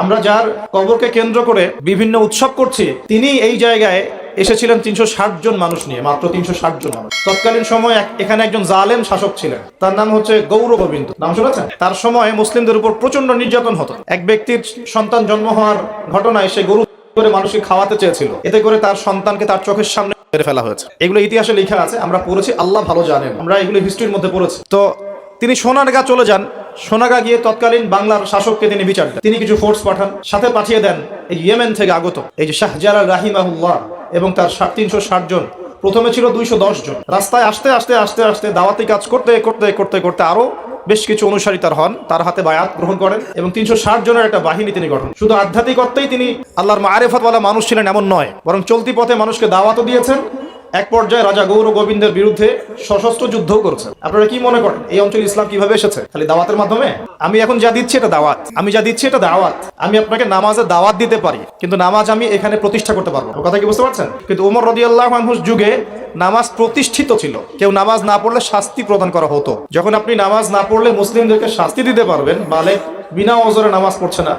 আমরা যার কবরকে কেন্দ্র করে বিভিন্ন উৎসব করছি তিনি এই জায়গায় এসেছিলেন তিনশো ষাট জন মানুষ নিয়ে, মাত্র তিনশো ষাট জন মানুষ। তৎকালীন সময় এখানে একজন জালেম শাসক ছিলেন। তার নাম হচ্ছে গৌর গোবিন্দ। নাম শুনেছেন? তার সময় মুসলিমদের উপর প্রচণ্ড নির্যাতন হতো। এক ব্যক্তির সন্তান জন্ম হওয়ার ঘটনায় সে গরু করে মানুষকে খাওয়াতে চেয়েছিল। এতে করে তার সন্তানকে তার চোখের সামনে মেরে ফেলা হয়েছে। এগুলো ইতিহাসে লেখা আছে, আমরা পড়েছি, আল্লাহ ভালো জানেন। আমরা এগুলো হিস্ট্রির মধ্যে পড়েছি। তো তিনি সোনারগা চলে যান সোনাগা গিয়ে তৎকালীন বাংলার শাসককে তিনি বিচার দেন। তিনি কিছু ফোর্স পাঠান, সাথে পাঠিয়ে দেন এই ইয়েমেন থেকে আগত। এই যে শাহজালাল রাহিমাহুল্লাহ এবং তার তিনশো ষাট জন, প্রথমে ছিল দুইশো দশ জন। রাস্তায় আসতে আসতে আসতে আসতে দাওয়াতি কাজ করতে করতে করতে করতে আরও বেশ কিছু অনুসারী তার হন, তার হাতে বায়াত গ্রহণ করেন এবং তিনশো ষাট জনের একটা বাহিনী তিনি গঠন। শুধু আধ্যাত্মিকত্বেই তিনি আল্লাহর মারেফতওয়ালা মানুষ ছিলেন এমন নয়, বরং চলতি পথে মানুষকে দাওয়াতও দিয়েছেন এক পর্যায়ে রাজা গৌর গোবিন্দের বিরুদ্ধে সশস্ত্র যুদ্ধও করেছেন। আপনারা কি মনে করেন, এই অঞ্চলে ইসলাম কীভাবে এসেছে? খালি দাওয়াতের মাধ্যমে? আমি এখন যা দিচ্ছি এটা দাওয়াত। আমি যা দিচ্ছি এটা দাওয়াত। আমি আপনাকে নামাজের দাওয়াত দিতে পারি, কিন্তু নামাজ আমি এখানে প্রতিষ্ঠা করতে পারব। কথা কি বুঝতে পারছেন? কিন্তু উমর রদি আল্লাহ যুগে নামাজ প্রতিষ্ঠিত ছিল। কেউ নামাজ না পড়লে শাস্তি প্রদান করা হতো। যখন আপনি নামাজ না পড়লে মুসলিমদেরকে শাস্তি দিতে পারবেন মানে বিনা অজরে নামাজ পড়ছে না।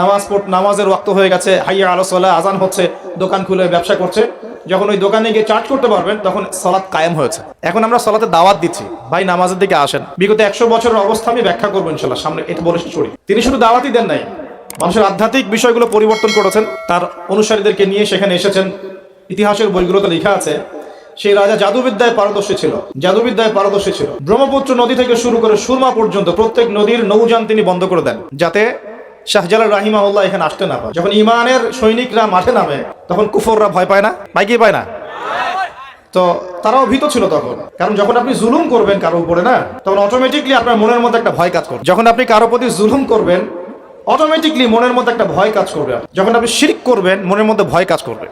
নামাজ পড় নামাজের ওয়াক্ত হয়ে গেছে, হাইয়া আলোসলা আজান হচ্ছে, দোকান খুলে ব্যবসা করছে। যখন ওই দোকানে গিয়ে চার্জ করতে পারবেন, তখন সলাৎ কায়েম হয়েছে। এখন আমরা সলাতে দাওয়াত দিচ্ছি। ভাই, নামাজের দিকে আসেন। বিগত একশো বছরের অবস্থা আমি ব্যাখ্যা করব ইনশাল্লাহ, সামনে এটা বলে ছড়ি তিনি শুধু দাওয়াতই দেন নাই, মানুষের আধ্যাত্মিক বিষয়গুলো পরিবর্তন করেছেন। তার অনুসারীদেরকে নিয়ে সেখানে এসেছেন। ইতিহাসের বইগুলোতে লেখা আছে, সেই রাজা জাদুবিদ্যায় পারদর্শী ছিল। জাদুবিদ্যায় পারদর্শী ছিল। ব্রহ্মপুত্র নদী থেকে শুরু করে সুরমা পর্যন্ত প্রত্যেক নদীর নৌযান তিনি বন্ধ করে দেন, যাতে শাহজালাল রাহিমাহুল্লাহ এখানে আসতে না পারে। যখন ইমানের সৈনিকরা মাঠে নামে, তখন কুফররা ভয় পায় না? পায় কি পায় না? তো তারাও ভীত ছিল তখন। কারণ যখন আপনি জুলুম করবেন কারও উপরে না, তখন অটোমেটিকলি আপনার মনের মধ্যে একটা ভয় কাজ করবে। যখন আপনি কারও প্রতি জুলুম করবেন অটোমেটিকলি মনের মধ্যে একটা ভয় কাজ করবে। যখন আপনি শিরিক করবেন, মনের মধ্যে ভয় কাজ করবে।